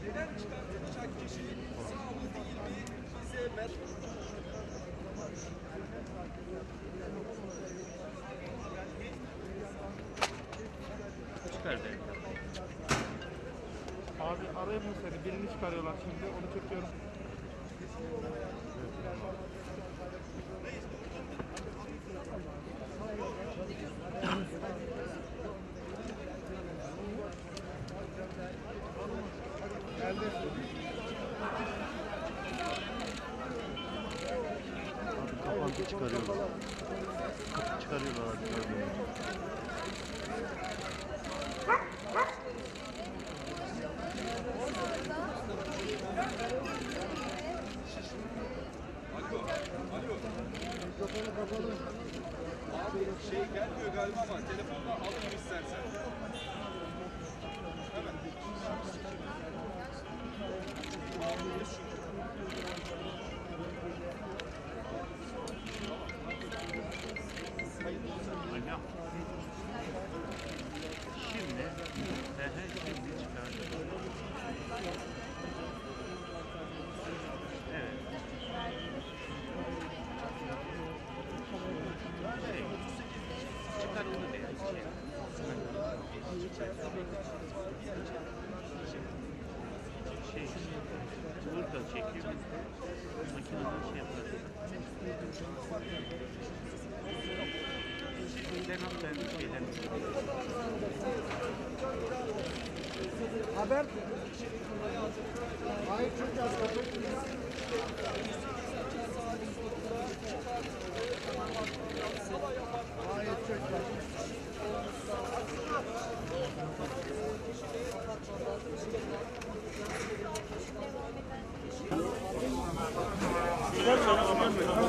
şeyler çıkartılacak kişinin sağ mı değil mi bize merhum. Çıkardı. Abi araya mı seni? Birini çıkarıyorlar şimdi. Onu çekiyorum. Reis Kapandı çıkarıyorlar. Kapı çıkarıyorlar artık abi. Şey gelmiyor galiba ama telefonla alayım istersen. Alo. Şey, burada çekiyor. Makineden şey yapar. Ben hatta şeyden Haber. Hayır çok az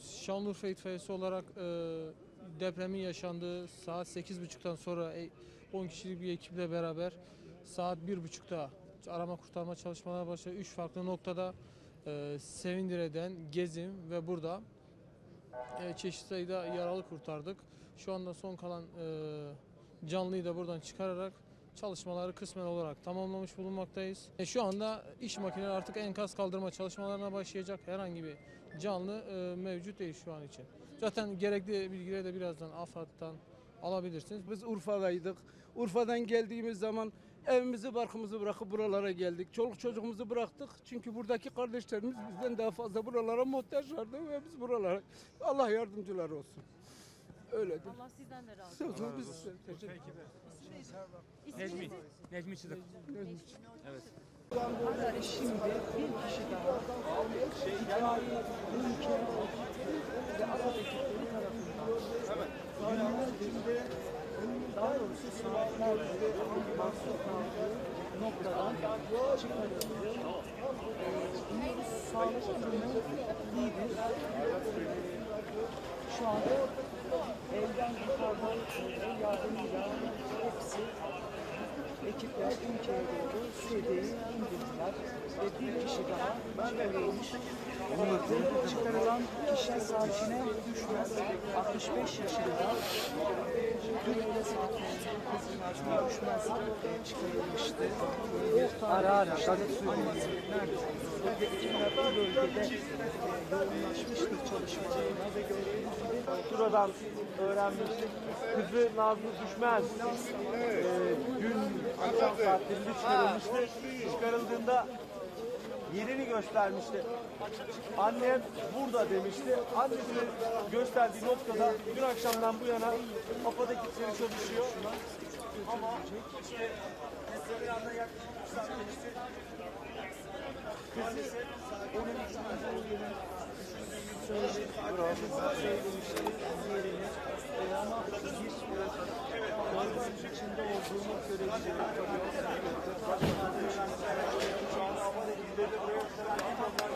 Şanlıurfa itfaiyesi olarak e, depremin yaşandığı saat 8.30'dan sonra e, 10 kişilik bir ekiple beraber saat 1.30'da arama kurtarma çalışmaları başladı. 3 farklı noktada e, Sevindire'den, Gezim ve burada e, çeşitli sayıda yaralı kurtardık. Şu anda son kalan e, canlıyı da buradan çıkararak çalışmaları kısmen olarak tamamlamış bulunmaktayız. E, şu anda iş makineleri artık enkaz kaldırma çalışmalarına başlayacak. Herhangi bir canlı e, mevcut değil şu an için. Zaten gerekli bilgileri de birazdan AFAD'dan alabilirsiniz. Biz Urfa'daydık. Urfa'dan geldiğimiz zaman evimizi barkımızı bırakıp buralara geldik. Çoluk çocuğumuzu bıraktık. Çünkü buradaki kardeşlerimiz bizden daha fazla buralara muhtaçlardı ve biz buralara Allah yardımcıları olsun. Öyledir. Allah sizden de razı olsun. Biz teşekkür Necmi. Necmi Çıdık. Şimdi bir kişi daha itfaiye, ülke ve AFAD ekipleri tarafından günlerce daha doğrusu saatlerce mahsur kaldığı noktadan çıkarılıyor. Ee, sağlık durumu iyidir. Şu anda elden yukarıdan el yardımıyla hepsi ekipler ülkeye doğru sedyeyi indirdiler ve bir kişi daha çıkarılmış. Ve çıkarılan kişi Sakine Düşmez, 65 yaşında. Türkiye saatlerinde kızın düşmez çıkarılmıştı. Ara ara. Annesi neredeyse ekipler bu bölgede e, yoğunlaşmıştır çalışmalarına ve gördüğünüz gibi Buradan öğrenmiştik. Kızı Nazlı Düşmez e, dün akşam saatlerinde çıkarılmıştı. Çıkarıldığında yerini göstermişti. Annem burada demişti. Annesinin gösterdiği noktada dün akşamdan bu yana AFAD ekipleri çalışıyor. Ama işte bir anda yaklaşık bir saat geçti. İse onun için söylemişti, diğerini ama bir görevlisi. Şu anda ama da izleri de buraya